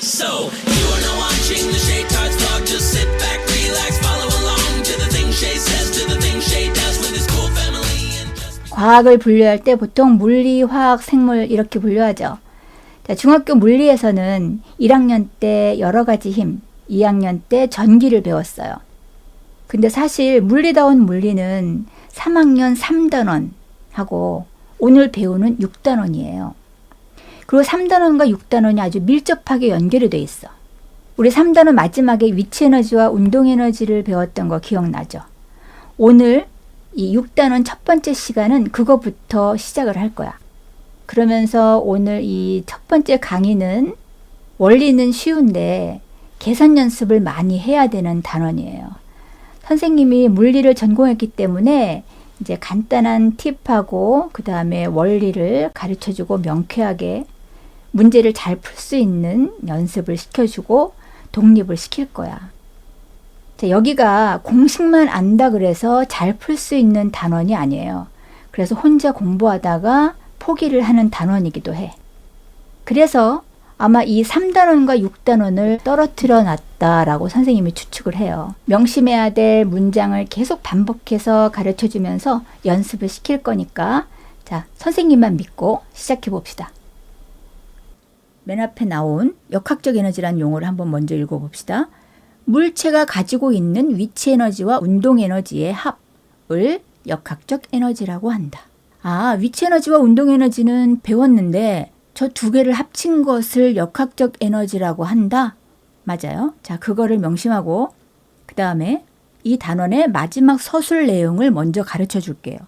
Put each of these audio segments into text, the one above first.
So, you are now watching the Shay Talks vlog. Just sit back, relax, follow along to the things Shay says, to the things Shay does with his cool family. And just 과학을 분류할 때 보통 물리, 화학, 생물 이렇게 분류하죠. 자, 중학교 물리에서는 1학년 때 여러 가지 힘, 2학년 때 전기를 배웠어요. 근데 사실 물리다운 물리는 3학년 3단원 하고 오늘 배우는 6단원이에요. 그리고 3단원과 6단원이 아주 밀접하게 연결이 돼 있어. 우리 3단원 마지막에 위치 에너지와 운동 에너지를 배웠던 거 기억나죠? 오늘 이 6단원 첫 번째 시간은 그거부터 시작을 할 거야. 그러면서 오늘 이 첫 번째 강의는 원리는 쉬운데 계산 연습을 많이 해야 되는 단원이에요. 선생님이 물리를 전공했기 때문에 이제 간단한 팁하고 그 다음에 원리를 가르쳐 주고 명쾌하게 문제를 잘 풀 수 있는 연습을 시켜주고 독립을 시킬 거야. 자, 여기가 공식만 안다 그래서 잘 풀 수 있는 단원이 아니에요. 그래서 혼자 공부하다가 포기를 하는 단원이기도 해. 그래서 아마 이 3단원과 6단원을 떨어뜨려 놨다라고 선생님이 추측을 해요. 명심해야 될 문장을 계속 반복해서 가르쳐 주면서 연습을 시킬 거니까 자, 선생님만 믿고 시작해 봅시다. 맨 앞에 나온 역학적 에너지란 용어를 한번 먼저 읽어 봅시다. 물체가 가지고 있는 위치 에너지와 운동 에너지의 합을 역학적 에너지라고 한다. 아, 위치 에너지와 운동 에너지는 배웠는데 저 두 개를 합친 것을 역학적 에너지라고 한다. 맞아요. 자, 그거를 명심하고 그 다음에 이 단원의 마지막 서술 내용을 먼저 가르쳐 줄게요.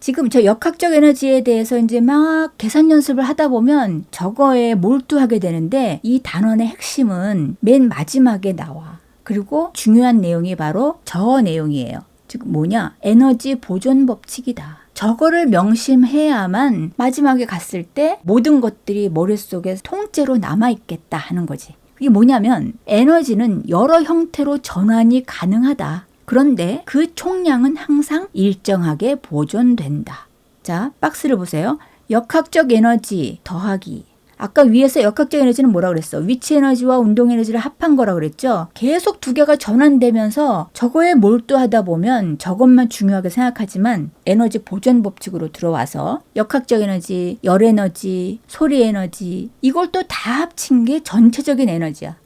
지금 저 역학적 에너지에 대해서 이제 막 계산 연습을 하다 보면 저거에 몰두하게 되는데 이 단원의 핵심은 맨 마지막에 나와. 그리고 중요한 내용이 바로 저 내용이에요. 즉 뭐냐? 에너지 보존 법칙이다. 저거를 명심해야만 마지막에 갔을 때 모든 것들이 머릿속에 통째로 남아있겠다 하는 거지. 그게 뭐냐면 에너지는 여러 형태로 전환이 가능하다. 그런데 그 총량은 항상 일정하게 보존된다. 자, 박스를 보세요. 역학적 에너지 더하기 아까 위에서 역학적 에너지는 뭐라 그랬어? 위치 에너지와 운동 에너지를 합한 거라 그랬죠? 계속 두 개가 전환되면서 저거에 몰두하다 보면 저것만 중요하게 생각하지만 에너지 보존 법칙으로 들어와서 역학적 에너지, 열 에너지, 소리 에너지 이걸 또 다 합친 게 전체적인 에너지야.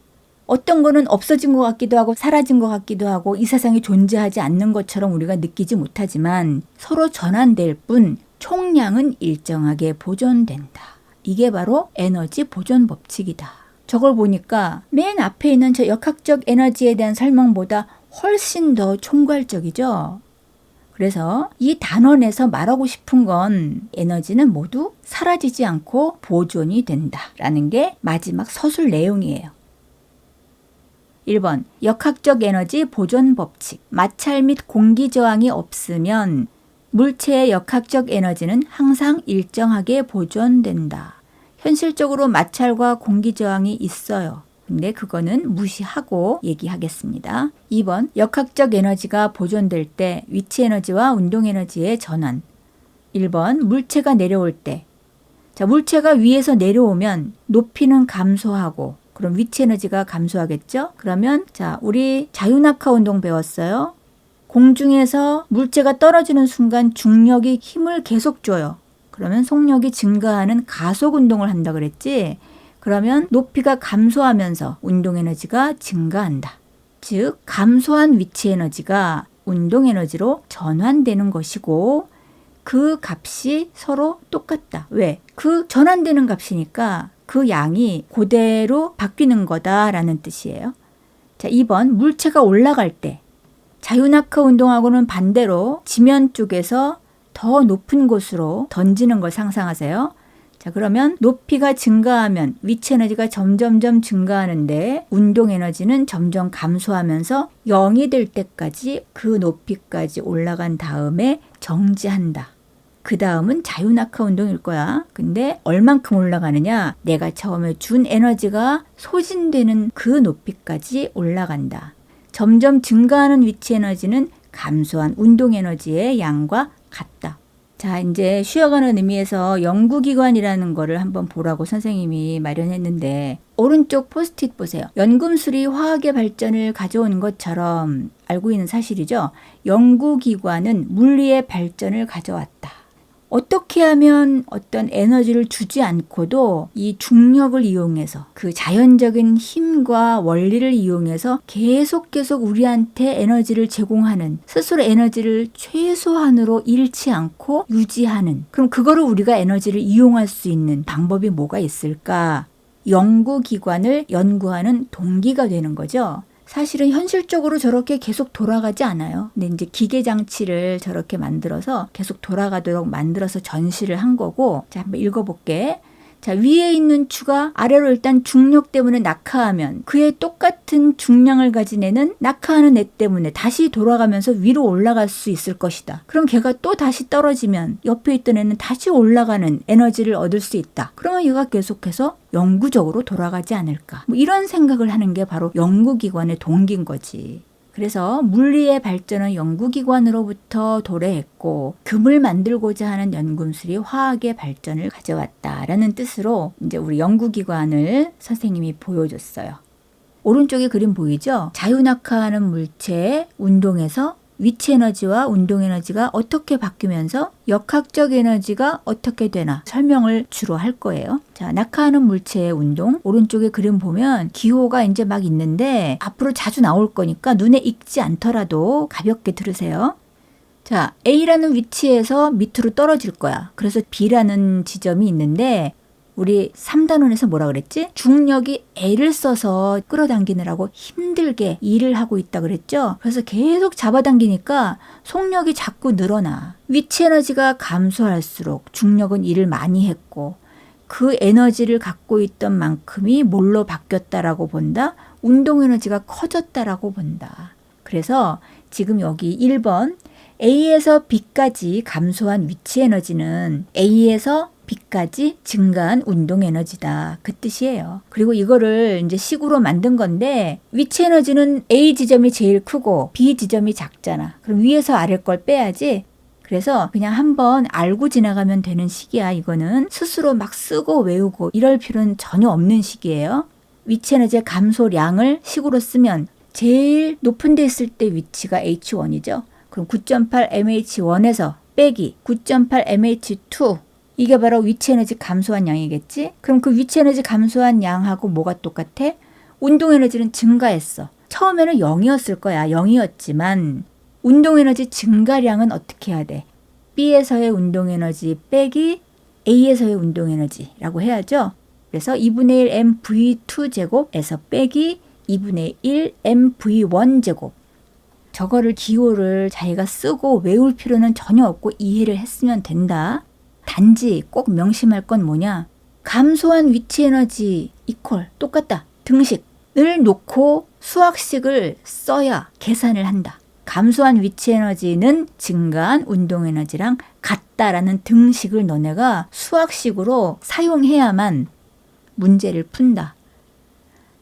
어떤 거는 없어진 것 같기도 하고 사라진 것 같기도 하고 이 세상에 존재하지 않는 것처럼 우리가 느끼지 못하지만 서로 전환될 뿐 총량은 일정하게 보존된다. 이게 바로 에너지 보존 법칙이다. 저걸 보니까 맨 앞에 있는 저 역학적 에너지에 대한 설명보다 훨씬 더 총괄적이죠. 그래서 이 단원에서 말하고 싶은 건 에너지는 모두 사라지지 않고 보존이 된다라는 게 마지막 서술 내용이에요. 1번 역학적 에너지 보존 법칙 마찰 및 공기 저항이 없으면 물체의 역학적 에너지는 항상 일정하게 보존된다. 현실적으로 마찰과 공기 저항이 있어요. 근데 그거는 무시하고 얘기하겠습니다. 2번 역학적 에너지가 보존될 때 위치 에너지와 운동 에너지의 전환. 1번 물체가 내려올 때. 자, 물체가 위에서 내려오면 높이는 감소하고 그럼 위치 에너지가 감소하겠죠? 그러면 자, 우리 자유낙하 운동 배웠어요. 공중에서 물체가 떨어지는 순간 중력이 힘을 계속 줘요. 그러면 속력이 증가하는 가속 운동을 한다 그랬지? 그러면 높이가 감소하면서 운동 에너지가 증가한다. 즉, 감소한 위치 에너지가 운동 에너지로 전환되는 것이고 그 값이 서로 똑같다. 왜? 그 전환되는 값이니까 그 양이 그대로 바뀌는 거다라는 뜻이에요. 자, 2번 물체가 올라갈 때 자유낙하 운동하고는 반대로 지면 쪽에서 더 높은 곳으로 던지는 걸 상상하세요. 자, 그러면 높이가 증가하면 위치 에너지가 점점점 증가하는데 운동 에너지는 점점 감소하면서 0이 될 때까지 그 높이까지 올라간 다음에 정지한다. 그 다음은 자유낙하 운동일 거야. 근데 얼만큼 올라가느냐? 내가 처음에 준 에너지가 소진되는 그 높이까지 올라간다. 점점 증가하는 위치 에너지는 감소한 운동 에너지의 양과 같다. 자, 이제 쉬어가는 의미에서 연구기관이라는 거를 한번 보라고 선생님이 마련했는데, 오른쪽 포스트잇 보세요. 연금술이 화학의 발전을 가져온 것처럼 알고 있는 사실이죠. 연구기관은 물리의 발전을 가져왔다. 어떻게 하면 어떤 에너지를 주지 않고도 이 중력을 이용해서 그 자연적인 힘과 원리를 이용해서 계속 계속 우리한테 에너지를 제공하는 스스로 에너지를 최소한으로 잃지 않고 유지하는 그럼 그거를 우리가 에너지를 이용할 수 있는 방법이 뭐가 있을까? 연구기관을 연구하는 동기가 되는 거죠. 사실은 현실적으로 저렇게 계속 돌아가지 않아요. 근데 이제 기계 장치를 저렇게 만들어서 계속 돌아가도록 만들어서 전시를 한 거고, 자, 한번 읽어볼게. 자, 위에 있는 추가 아래로 일단 중력 때문에 낙하하면 그의 똑같은 중량을 가진 애는 낙하하는 애 때문에 다시 돌아가면서 위로 올라갈 수 있을 것이다. 그럼 걔가 또 다시 떨어지면 옆에 있던 애는 다시 올라가는 에너지를 얻을 수 있다. 그러면 얘가 계속해서 영구적으로 돌아가지 않을까. 뭐 이런 생각을 하는 게 바로 연구기관의 동기인 거지. 그래서 물리의 발전은 연구기관으로부터 도래했고 금을 만들고자 하는 연금술이 화학의 발전을 가져왔다라는 뜻으로 이제 우리 연구기관을 선생님이 보여줬어요. 오른쪽에 그림 보이죠? 자유낙하하는 물체의 운동에서 위치 에너지와 운동 에너지가 어떻게 바뀌면서 역학적 에너지가 어떻게 되나 설명을 주로 할 거예요. 자, 낙하하는 물체의 운동. 오른쪽에 그림 보면 기호가 이제 막 있는데 앞으로 자주 나올 거니까 눈에 익지 않더라도 가볍게 들으세요. 자, A라는 위치에서 밑으로 떨어질 거야. 그래서 B라는 지점이 있는데 우리 3단원에서 뭐라 그랬지? 중력이 애를 써서 끌어당기느라고 힘들게 일을 하고 있다 그랬죠? 그래서 계속 잡아당기니까 속력이 자꾸 늘어나. 위치 에너지가 감소할수록 중력은 일을 많이 했고 그 에너지를 갖고 있던 만큼이 뭘로 바뀌었다라고 본다? 운동 에너지가 커졌다라고 본다. 그래서 지금 여기 1번 A에서 B까지 감소한 위치 에너지는 A에서 B까지 증가한 운동 에너지다. 그 뜻이에요. 그리고 이거를 이제 식으로 만든 건데 위치 에너지는 A 지점이 제일 크고 B 지점이 작잖아. 그럼 위에서 아래 걸 빼야지. 그래서 그냥 한번 알고 지나가면 되는 식이야. 이거는 스스로 막 쓰고 외우고 이럴 필요는 전혀 없는 식이에요. 위치 에너지의 감소량을 식으로 쓰면 제일 높은 데 있을 때 위치가 H1이죠. 그럼 9.8 MH1에서 빼기 9.8 MH2 이게 바로 위치 에너지 감소한 양이겠지? 그럼 그 위치 에너지 감소한 양하고 뭐가 똑같아? 운동 에너지는 증가했어. 처음에는 0이었을 거야. 0이었지만 운동 에너지 증가량은 어떻게 해야 돼? B에서의 운동 에너지 빼기 A에서의 운동 에너지라고 해야죠. 그래서 2분의 1 mv2 제곱에서 빼기 2분의 1 mv1 제곱. 저거를 기호를 자기가 쓰고 외울 필요는 전혀 없고 이해를 했으면 된다. 단지 꼭 명심할 건 뭐냐? 감소한 위치 에너지 이퀄 똑같다. 등식을 놓고 수학식을 써야 계산을 한다. 감소한 위치 에너지는 증가한 운동 에너지랑 같다라는 등식을 너네가 수학식으로 사용해야만 문제를 푼다.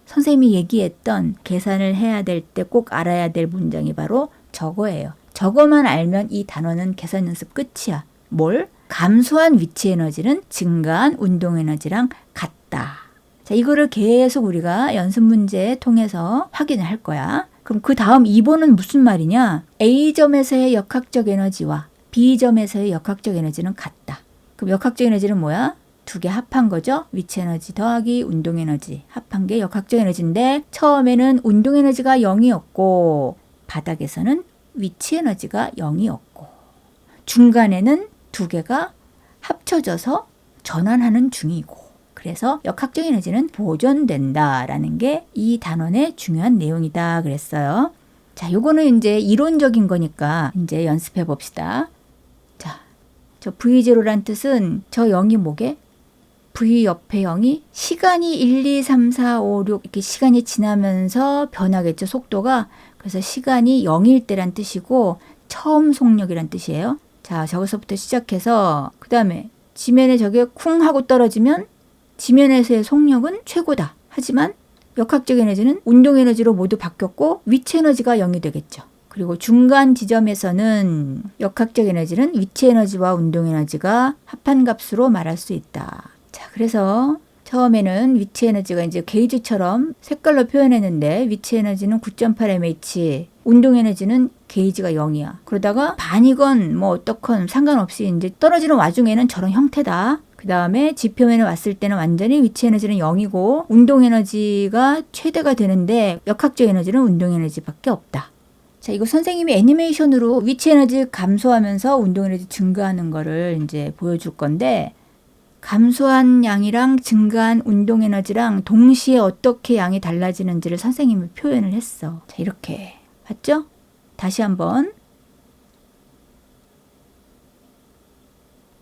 선생님이 얘기했던 계산을 해야 될 때 꼭 알아야 될 문장이 바로 저거예요. 저거만 알면 이 단어는 계산 연습 끝이야. 뭘? 감소한 위치 에너지는 증가한 운동 에너지랑 같다. 자, 이거를 계속 우리가 연습 문제 통해서 확인을 할 거야. 그럼 그 다음 2번은 무슨 말이냐? A점에서의 역학적 에너지와 B점에서의 역학적 에너지는 같다. 그럼 역학적 에너지는 뭐야? 두 개 합한 거죠? 위치 에너지 더하기 운동 에너지 합한 게 역학적 에너지인데 처음에는 운동 에너지가 0이었고 바닥에서는 위치 에너지가 0이었고 중간에는 두 개가 합쳐져서 전환하는 중이고 그래서 역학적 에너지는 보존된다라는 게 이 단원의 중요한 내용이다 그랬어요. 자, 요거는 이제 이론적인 거니까 이제 연습해 봅시다. 자, 저 V0란 뜻은 저 0이 뭐게? V 옆에 0이 시간이 1, 2, 3, 4, 5, 6 이렇게 시간이 지나면서 변하겠죠, 속도가. 그래서 시간이 0일 때란 뜻이고 처음 속력이란 뜻이에요. 자, 저기서부터 시작해서 그 다음에 지면에 저게 쿵 하고 떨어지면 지면에서의 속력은 최고다. 하지만 역학적 에너지는 운동 에너지로 모두 바뀌었고 위치 에너지가 0이 되겠죠. 그리고 중간 지점에서는 역학적 에너지는 위치 에너지와 운동 에너지가 합한 값으로 말할 수 있다. 자, 그래서 처음에는 위치 에너지가 이제 게이지처럼 색깔로 표현했는데 위치 에너지는 9.8mH, 운동 에너지는 게이지가 0이야. 그러다가 반이건 뭐 어떻건 상관없이 이제 떨어지는 와중에는 저런 형태다. 그 다음에 지표면에 왔을 때는 완전히 위치 에너지는 0이고 운동 에너지가 최대가 되는데 역학적 에너지는 운동 에너지밖에 없다. 자, 이거 선생님이 애니메이션으로 위치 에너지 감소하면서 운동 에너지 증가하는 거를 이제 보여줄 건데 감소한 양이랑 증가한 운동 에너지랑 동시에 어떻게 양이 달라지는지를 선생님이 표현을 했어. 자, 이렇게. 봤죠? 다시 한번.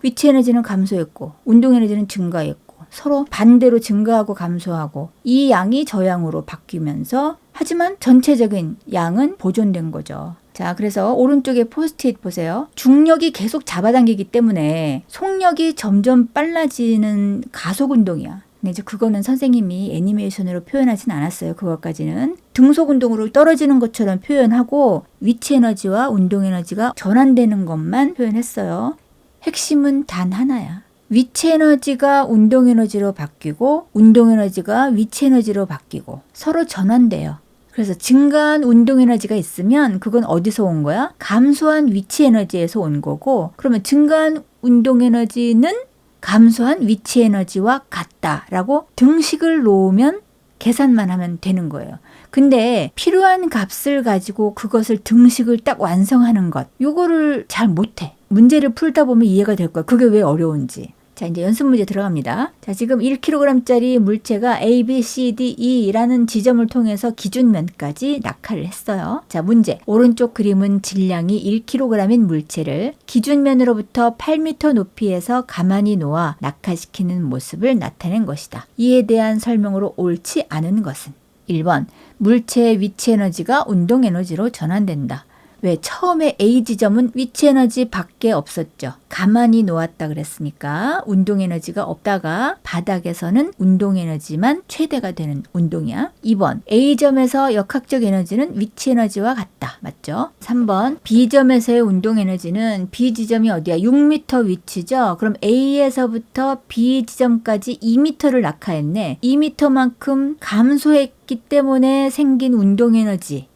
위치 에너지는 감소했고, 운동 에너지는 증가했고, 서로 반대로 증가하고 감소하고, 이 양이 저양으로 바뀌면서, 하지만 전체적인 양은 보존된 거죠. 자, 그래서 오른쪽에 포스트잇 보세요. 중력이 계속 잡아당기기 때문에 속력이 점점 빨라지는 가속 운동이야. 근데 이제 그거는 선생님이 애니메이션으로 표현하진 않았어요. 그것까지는. 등속 운동으로 떨어지는 것처럼 표현하고 위치 에너지와 운동 에너지가 전환되는 것만 표현했어요. 핵심은 단 하나야. 위치 에너지가 운동 에너지로 바뀌고 운동 에너지가 위치 에너지로 바뀌고 서로 전환돼요. 그래서 증가한 운동 에너지가 있으면 그건 어디서 온 거야? 감소한 위치 에너지에서 온 거고 그러면 증가한 운동 에너지는 감소한 위치 에너지와 같다라고 등식을 놓으면 계산만 하면 되는 거예요. 근데 필요한 값을 가지고 그것을 등식을 딱 완성하는 것, 요거를 잘 못해. 문제를 풀다 보면 이해가 될 거야. 그게 왜 어려운지. 자, 이제 연습 문제 들어갑니다. 자, 지금 1kg짜리 물체가 A, B, C, D, E라는 지점을 통해서 기준면까지 낙하를 했어요. 자, 문제. 오른쪽 그림은 질량이 1kg인 물체를 기준면으로부터 8m 높이에서 가만히 놓아 낙하시키는 모습을 나타낸 것이다. 이에 대한 설명으로 옳지 않은 것은 1번. 물체의 위치 에너지가 운동 에너지로 전환된다. 왜 처음에 A 지점은 위치 에너지 밖에 없었죠. 가만히 놓았다 그랬으니까 운동 에너지가 없다가 바닥에서는 운동 에너지만 최대가 되는 운동이야. 2번 A점에서 역학적 에너지는 위치 에너지와 같다. 맞죠? 3번 B점에서의 운동 에너지는 B 지점이 어디야? 6m 위치죠. 그럼 A에서부터 B 지점까지 2m를 낙하했네. 2m만큼 감소했기 때문에 생긴 운동 에너지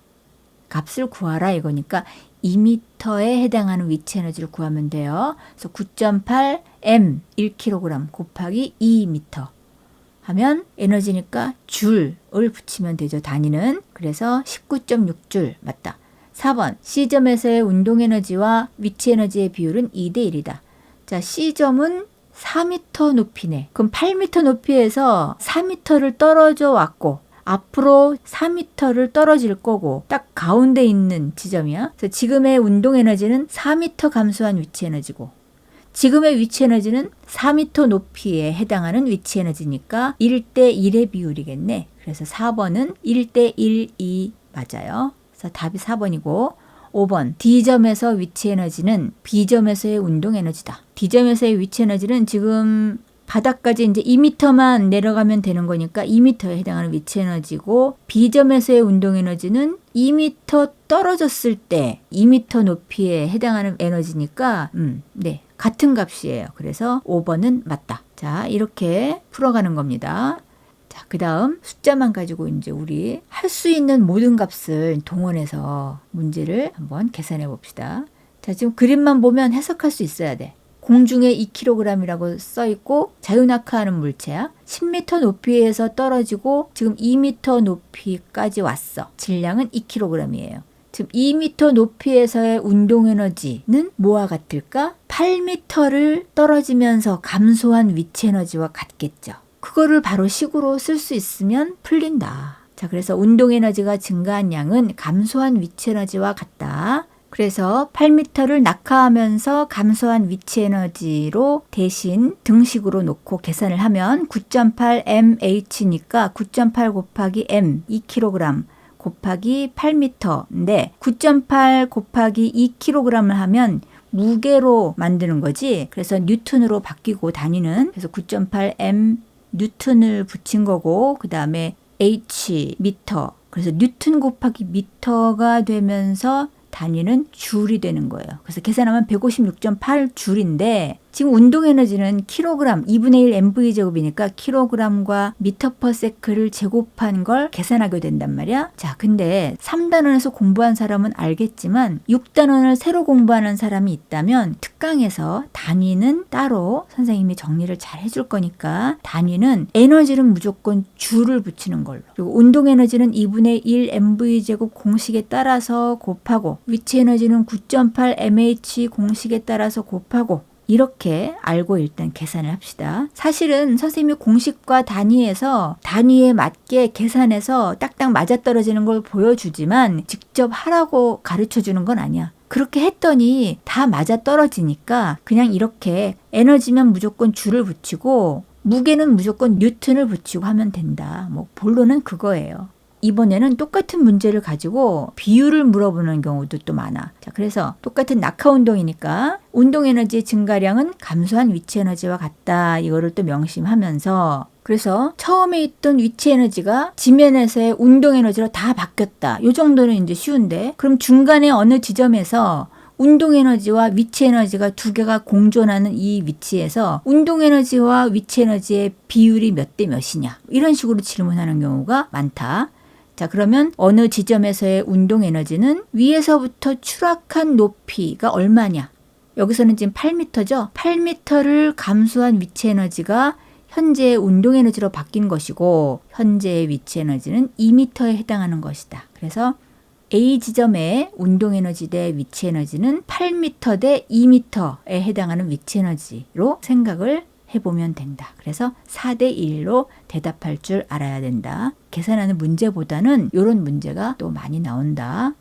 값을 구하라 이거니까 2m에 해당하는 위치 에너지를 구하면 돼요. 그래서 9.8 m 1kg 곱하기 2m 하면 에너지니까 줄을 붙이면 되죠. 단위는. 그래서 19.6줄 맞다. 4번 C점에서의 운동 에너지와 위치 에너지의 비율은 2대 1이다. 자, C점은 4m 높이네. 그럼 8m 높이에서 4m를 떨어져 왔고 앞으로 4m를 떨어질 거고 딱 가운데 있는 지점이야. 그래서 지금의 운동 에너지는 4m 감소한 위치 에너지고 지금의 위치 에너지는 4m 높이에 해당하는 위치 에너지니까 1대 1의 비율이겠네. 그래서 4번은 1대 1, 2 맞아요. 그래서 답이 4번이고 5번 D점에서 위치 에너지는 B점에서의 운동 에너지다. D점에서의 위치 에너지는 지금 바닥까지 이제 2m만 내려가면 되는 거니까 2m에 해당하는 위치 에너지고 B점에서의 운동 에너지는 2m 떨어졌을 때 2m 높이에 해당하는 에너지니까 음, 네. 같은 값이에요. 그래서 5번은 맞다. 자, 이렇게 풀어가는 겁니다. 자, 그 다음 숫자만 가지고 이제 우리 할 수 있는 모든 값을 동원해서 문제를 한번 계산해 봅시다. 자, 지금 그림만 보면 해석할 수 있어야 돼. 공중에 2kg이라고 써 있고 자유낙하하는 물체야. 10m 높이에서 떨어지고 지금 2m 높이까지 왔어. 질량은 2kg이에요. 지금 2m 높이에서의 운동 에너지는 뭐와 같을까? 8m를 떨어지면서 감소한 위치 에너지와 같겠죠. 그거를 바로 식으로 쓸 수 있으면 풀린다. 자, 그래서 운동 에너지가 증가한 양은 감소한 위치 에너지와 같다. 그래서 8m를 낙하하면서 감소한 위치 에너지로 대신 등식으로 놓고 계산을 하면 9.8mh니까 9.8 곱하기 m 2kg 곱하기 8m인데 9.8 곱하기 2kg을 하면 무게로 만드는 거지. 그래서 뉴턴으로 바뀌고 단위는 그래서 9.8 m 뉴턴을 붙인 거고 그 다음에 h 미터 그래서 뉴턴 곱하기 미터가 되면서 단위는 줄이 되는 거예요. 그래서 계산하면 156.8 줄인데 지금 운동 에너지는 킬로그램 2분의 1 mv 제곱이니까 킬로그램과 미터 퍼 세크를 제곱한 걸 계산하게 된단 말이야. 자, 근데 3단원에서 공부한 사람은 알겠지만 6단원을 새로 공부하는 사람이 있다면 특강에서 단위는 따로 선생님이 정리를 잘 해줄 거니까 단위는 에너지는 무조건 줄을 붙이는 걸로. 그리고 운동 에너지는 2분의 1 mv 제곱 공식에 따라서 곱하고 위치 에너지는 9.8 mh 공식에 따라서 곱하고 이렇게 알고 일단 계산을 합시다. 사실은 선생님이 공식과 단위에서 단위에 맞게 계산해서 딱딱 맞아떨어지는 걸 보여주지만 직접 하라고 가르쳐 주는 건 아니야. 그렇게 했더니 다 맞아떨어지니까 그냥 이렇게 에너지면 무조건 줄을 붙이고 무게는 무조건 뉴턴을 붙이고 하면 된다. 뭐 본론은 그거예요. 이번에는 똑같은 문제를 가지고 비율을 물어보는 경우도 또 많아. 자, 그래서 똑같은 낙하 운동이니까 운동 에너지의 증가량은 감소한 위치 에너지와 같다. 이거를 또 명심하면서 그래서 처음에 있던 위치 에너지가 지면에서의 운동 에너지로 다 바뀌었다. 요 정도는 이제 쉬운데 그럼 중간에 어느 지점에서 운동 에너지와 위치 에너지가 두 개가 공존하는 이 위치에서 운동 에너지와 위치 에너지의 비율이 몇 대 몇이냐 이런 식으로 질문하는 경우가 많다. 자, 그러면 어느 지점에서의 운동 에너지는 위에서부터 추락한 높이가 얼마냐? 여기서는 지금 8m죠? 8m를 감소한 위치 에너지가 현재의 운동 에너지로 바뀐 것이고, 현재의 위치 에너지는 2m에 해당하는 것이다. 그래서 A 지점의 운동 에너지 대 위치 에너지는 8m 대 2m에 해당하는 위치 에너지로 생각을 해보면 된다. 그래서 4대 1로 대답할 줄 알아야 된다. 계산하는 문제보다는 이런 문제가 또 많이 나온다.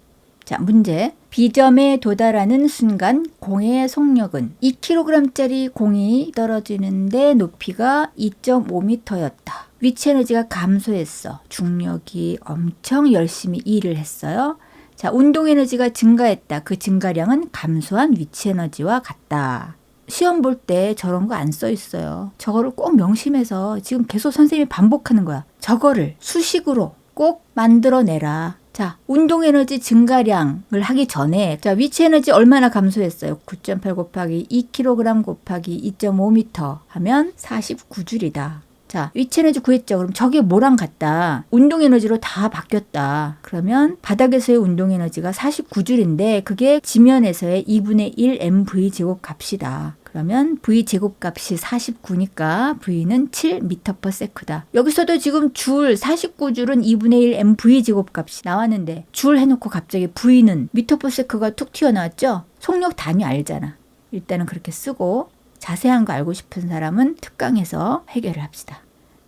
자, 문제. B점에 도달하는 순간 공의 속력은 2kg짜리 공이 떨어지는데 높이가 2.5m였다. 위치 에너지가 감소했어. 중력이 엄청 열심히 일을 했어요. 자, 운동 에너지가 증가했다. 그 증가량은 감소한 위치 에너지와 같다. 시험 볼 때 저런 거 안 써 있어요. 저거를 꼭 명심해서 지금 계속 선생님이 반복하는 거야. 저거를 수식으로 꼭 만들어내라. 자, 운동 에너지 증가량을 하기 전에 자, 위치 에너지 얼마나 감소했어요? 9.8 곱하기 2kg 곱하기 2.5m 하면 49줄이다. 자, 위치 에너지 구했죠. 그럼 저게 뭐랑 같다? 운동 에너지로 다 바뀌었다. 그러면 바닥에서의 운동 에너지가 49줄인데 그게 지면에서의 2분의 1 mv 제곱 값이다. 그러면 v 제곱 값이 49니까 v는 7m/s다. 여기서도 지금 줄 49줄은 2분의 1 mv 제곱 값이 나왔는데 줄 해놓고 갑자기 v는 m/s가 툭 튀어나왔죠? 속력 단위 알잖아. 일단은 그렇게 쓰고 자세한 거 알고 싶은 사람은 특강에서 해결을 합시다.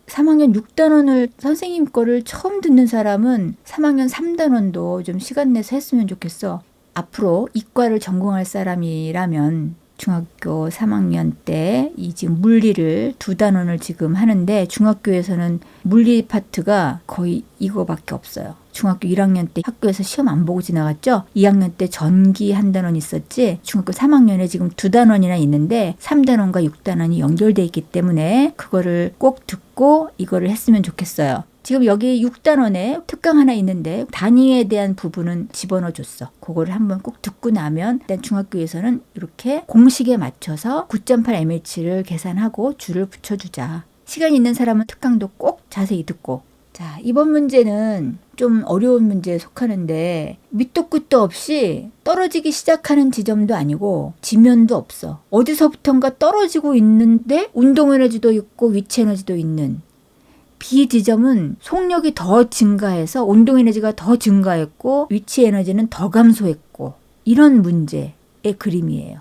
3학년 6단원을 선생님 거를 처음 듣는 사람은 3학년 3단원도 좀 시간 내서 했으면 좋겠어. 앞으로 이과를 전공할 사람이라면 중학교 3학년 때 이 지금 물리를 두 단원을 지금 하는데 중학교에서는 물리 파트가 거의 이거밖에 없어요. 중학교 1학년 때 학교에서 시험 안 보고 지나갔죠? 2학년 때 전기 한 단원 있었지? 중학교 3학년에 지금 두 단원이나 있는데 3단원과 6단원이 연결돼 있기 때문에 그거를 꼭 듣고 이거를 했으면 좋겠어요. 지금 여기 6단원에 특강 하나 있는데 단위에 대한 부분은 집어넣어 줬어. 그거를 한번 꼭 듣고 나면 일단 중학교에서는 이렇게 공식에 맞춰서 9.8mh를 계산하고 줄을 붙여주자. 시간 있는 사람은 특강도 꼭 자세히 듣고 자, 이번 문제는 좀 어려운 문제에 속하는데 밑도 끝도 없이 떨어지기 시작하는 지점도 아니고 지면도 없어. 어디서부턴가 떨어지고 있는데 운동 에너지도 있고 위치 에너지도 있는 B 지점은 속력이 더 증가해서 운동 에너지가 더 증가했고 위치 에너지는 더 감소했고 이런 문제의 그림이에요.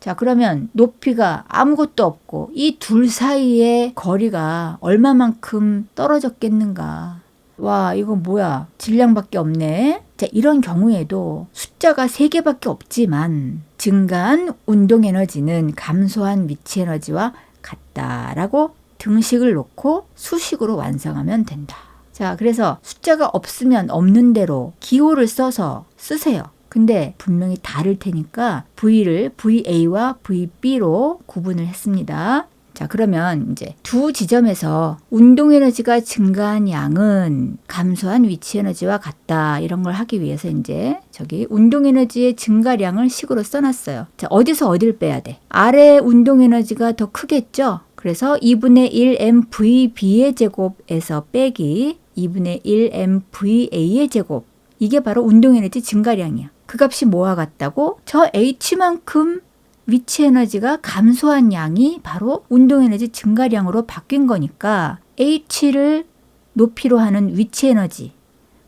자, 그러면 높이가 아무것도 없고 이 둘 사이의 거리가 얼마만큼 떨어졌겠는가? 와, 이거 뭐야? 질량밖에 없네. 자, 이런 경우에도 숫자가 3개밖에 없지만 증가한 운동 에너지는 감소한 위치 에너지와 같다라고 등식을 놓고 수식으로 완성하면 된다. 자, 그래서 숫자가 없으면 없는 대로 기호를 써서 쓰세요. 근데 분명히 다를 테니까 V를 VA와 VB로 구분을 했습니다. 자, 자, 그러면 이제 두 지점에서 운동 에너지가 증가한 양은 감소한 위치 에너지와 같다. 이런 걸 하기 위해서 이제 저기 운동 에너지의 증가량을 식으로 써놨어요. 자, 어디서 어디를 빼야 돼? 아래 운동 에너지가 더 크겠죠? 그래서 2분의 1 mvb의 제곱에서 빼기 2분의 1 mva의 제곱. 이게 바로 운동 에너지 증가량이야. 그 값이 뭐와 같다고? 저 h만큼 위치 에너지가 감소한 양이 바로 운동 에너지 증가량으로 바뀐 거니까 h를 높이로 하는 위치 에너지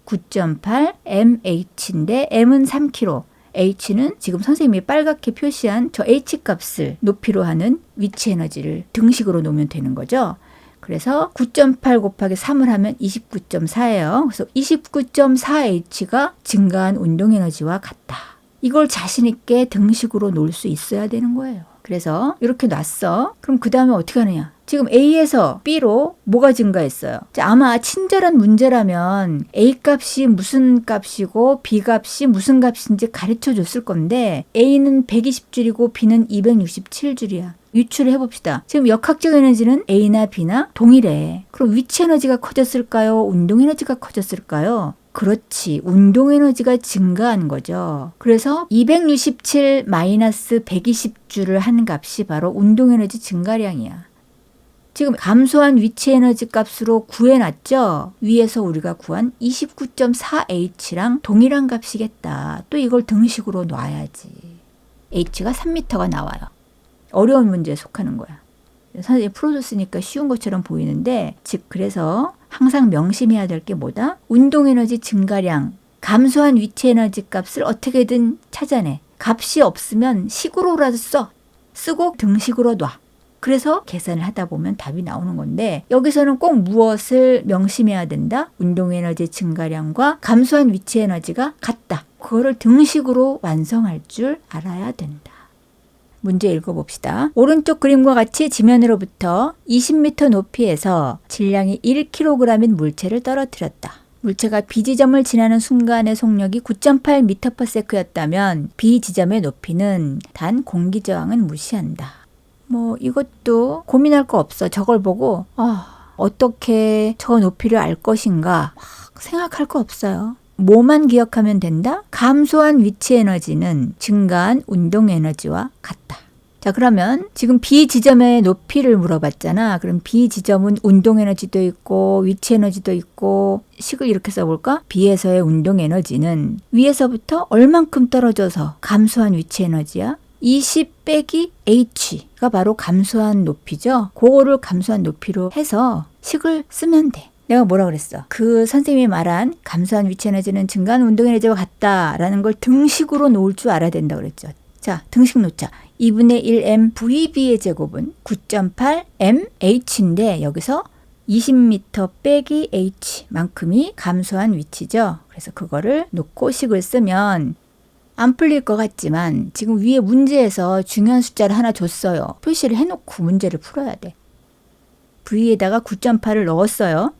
9.8 mh인데 m은 3kg h는 지금 선생님이 빨갛게 표시한 저 h 값을 높이로 하는 위치 에너지를 등식으로 놓으면 되는 거죠. 그래서 9.8 곱하기 3을 하면 29.4예요. 그래서 29.4h가 증가한 운동 에너지와 같다. 이걸 자신 있게 등식으로 놓을 수 있어야 되는 거예요. 그래서 이렇게 놨어. 그럼 그 다음에 어떻게 하느냐? 지금 A에서 B로 뭐가 증가했어요? 자, 아마 친절한 문제라면 A 값이 무슨 값이고 B 값이 무슨 값인지 가르쳐 줬을 건데 A는 120줄이고 B는 267줄이야. 유추를 해봅시다. 지금 역학적 에너지는 A나 B나 동일해. 그럼 위치 에너지가 커졌을까요? 운동 에너지가 커졌을까요? 그렇지. 운동 에너지가 증가한 거죠. 그래서 267 마이너스 120주를 한 값이 바로 운동 에너지 증가량이야. 지금 감소한 위치 에너지 값으로 구해놨죠? 위에서 우리가 구한 29.4H랑 동일한 값이겠다. 또 이걸 등식으로 놔야지. H가 3m가 나와요. 어려운 문제에 속하는 거야. 선생님이 풀어줬으니까 쉬운 것처럼 보이는데, 즉, 그래서 항상 명심해야 될 게 뭐다? 운동 에너지 증가량, 감소한 위치 에너지 값을 어떻게든 찾아내. 값이 없으면 식으로라도 써. 쓰고 등식으로 놔. 그래서 계산을 하다 보면 답이 나오는 건데 여기서는 꼭 무엇을 명심해야 된다? 운동 에너지 증가량과 감소한 위치 에너지가 같다. 그거를 등식으로 완성할 줄 알아야 된다. 문제 읽어봅시다. 오른쪽 그림과 같이 지면으로부터 20m 높이에서 질량이 1kg인 물체를 떨어뜨렸다. 물체가 B지점을 지나는 순간의 속력이 9.8m/s였다면 B지점의 높이는 단 공기 저항은 무시한다. 뭐 이것도 고민할 거 없어. 저걸 보고 아, 어떻게 저 높이를 알 것인가 막 생각할 거 없어요. 뭐만 기억하면 된다? 감소한 위치 에너지는 증가한 운동 에너지와 같다. 자, 그러면 지금 B 지점의 높이를 물어봤잖아. 그럼 B 지점은 운동 에너지도 있고 위치 에너지도 있고 식을 이렇게 써볼까? B에서의 운동 에너지는 위에서부터 얼만큼 떨어져서 감소한 위치 에너지야? 20 빼기 H가 바로 감소한 높이죠. 그거를 감소한 높이로 해서 식을 쓰면 돼. 내가 뭐라 그랬어? 그 선생님이 말한 감소한 위치 에너지는 증가한 운동 에너지와 같다라는 걸 등식으로 놓을 줄 알아야 된다 그랬죠. 자, 등식 놓자. 2분의 1m VB의 제곱은 9.8 mh인데 여기서 20m 빼기 h만큼이 감소한 위치죠. 그래서 그거를 놓고 식을 쓰면 안 풀릴 것 같지만 지금 위에 문제에서 중요한 숫자를 하나 줬어요. 표시를 해놓고 문제를 풀어야 돼. V에다가 9.8을 넣었어요.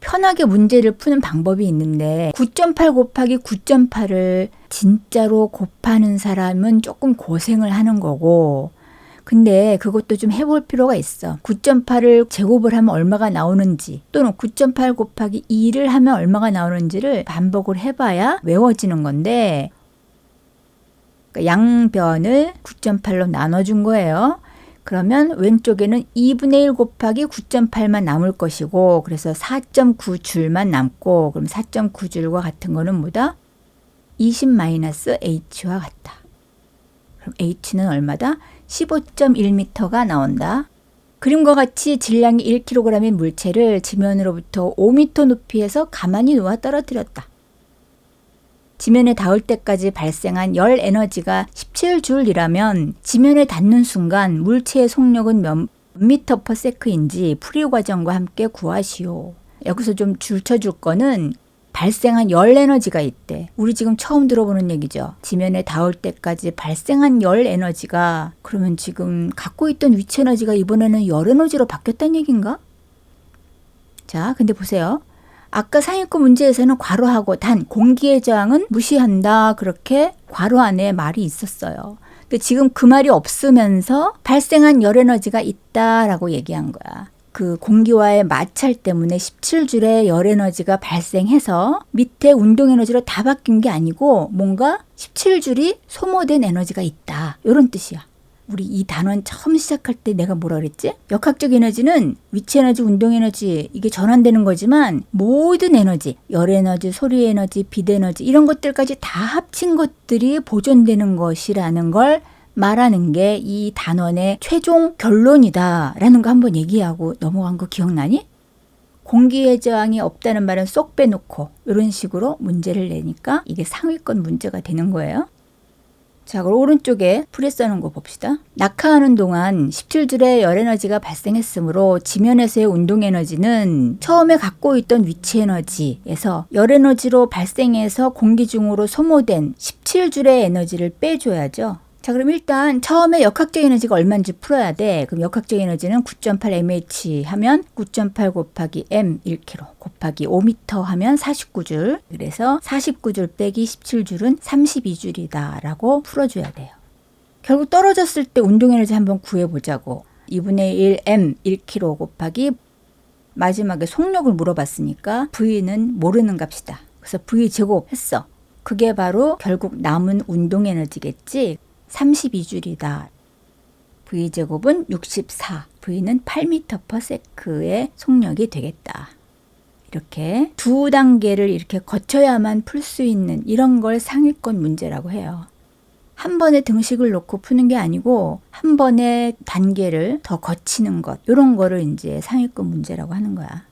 편하게 문제를 푸는 방법이 있는데 9.8 곱하기 9.8을 진짜로 곱하는 사람은 조금 고생을 하는 거고 근데 그것도 좀 해볼 필요가 있어. 9.8을 제곱을 하면 얼마가 나오는지 또는 9.8 곱하기 2를 하면 얼마가 나오는지를 반복을 해봐야 외워지는 건데 그러니까 양변을 9.8로 나눠준 거예요. 그러면 왼쪽에는 2분의 1 곱하기 9.8만 남을 것이고 그래서 4.9 줄만 남고 그럼 4.9 줄과 같은 거는 뭐다? 20-h와 같다. 그럼 h는 얼마다? 15.1m가 나온다. 그림과 같이 질량이 1kg인 물체를 지면으로부터 5m 높이에서 가만히 놓아 떨어뜨렸다. 지면에 닿을 때까지 발생한 열 에너지가 17줄이라면 지면에 닿는 순간 물체의 속력은 몇 미터 퍼 세크인지 풀이 과정과 함께 구하시오. 여기서 좀 줄쳐줄 거는 발생한 열 에너지가 있대. 우리 지금 처음 들어보는 얘기죠. 지면에 닿을 때까지 발생한 열 에너지가 그러면 지금 갖고 있던 위치 에너지가 이번에는 열 에너지로 바뀌었다는 얘기인가? 자, 근데 보세요. 아까 상위권 문제에서는 괄호하고 단 공기의 저항은 무시한다 그렇게 괄호 안에 말이 있었어요. 근데 지금 그 말이 없으면서 발생한 열 에너지가 있다라고 얘기한 거야. 그 공기와의 마찰 때문에 17줄의 열 에너지가 발생해서 밑에 운동 에너지로 다 바뀐 게 아니고 뭔가 17줄이 소모된 에너지가 있다. 이런 뜻이야. 우리 이 단원 처음 시작할 때 내가 뭐라 그랬지? 역학적 에너지는 위치 에너지, 운동 에너지 이게 전환되는 거지만 모든 에너지, 열 에너지, 소리 에너지, 빛 에너지 이런 것들까지 다 합친 것들이 보존되는 것이라는 걸 말하는 게 이 단원의 최종 결론이다라는 거 한번 얘기하고 넘어간 거 기억나니? 공기의 저항이 없다는 말은 쏙 빼놓고 이런 식으로 문제를 내니까 이게 상위권 문제가 되는 거예요. 자, 그럼 오른쪽에 풀에 써놓은 거 봅시다. 낙하하는 동안 17줄의 열 에너지가 발생했으므로 지면에서의 운동 에너지는 처음에 갖고 있던 위치 에너지에서 열 에너지로 발생해서 공기 중으로 소모된 17줄의 에너지를 빼줘야죠. 자, 그럼 일단 처음에 역학적 에너지가 얼마인지 풀어야 돼. 그럼 역학적 에너지는 9.8 mH 하면 9.8 곱하기 m 1kg 곱하기 5m 하면 49줄. 그래서 49줄 빼기 17줄은 32줄이다라고 풀어줘야 돼요. 결국 떨어졌을 때 운동 에너지 한번 구해보자고. 2분의 1 m 1kg 곱하기 마지막에 속력을 물어봤으니까 V는 모르는 값이다. 그래서 V 제곱 했어. 그게 바로 결국 남은 운동 에너지겠지. 32줄이다. V제곱은 64. V는 8m/s의 속력이 되겠다. 이렇게 두 단계를 이렇게 거쳐야만 풀 수 있는 이런 걸 상위권 문제라고 해요. 한 번에 등식을 놓고 푸는 게 아니고 한 번에 단계를 더 거치는 것 이런 거를 이제 상위권 문제라고 하는 거야.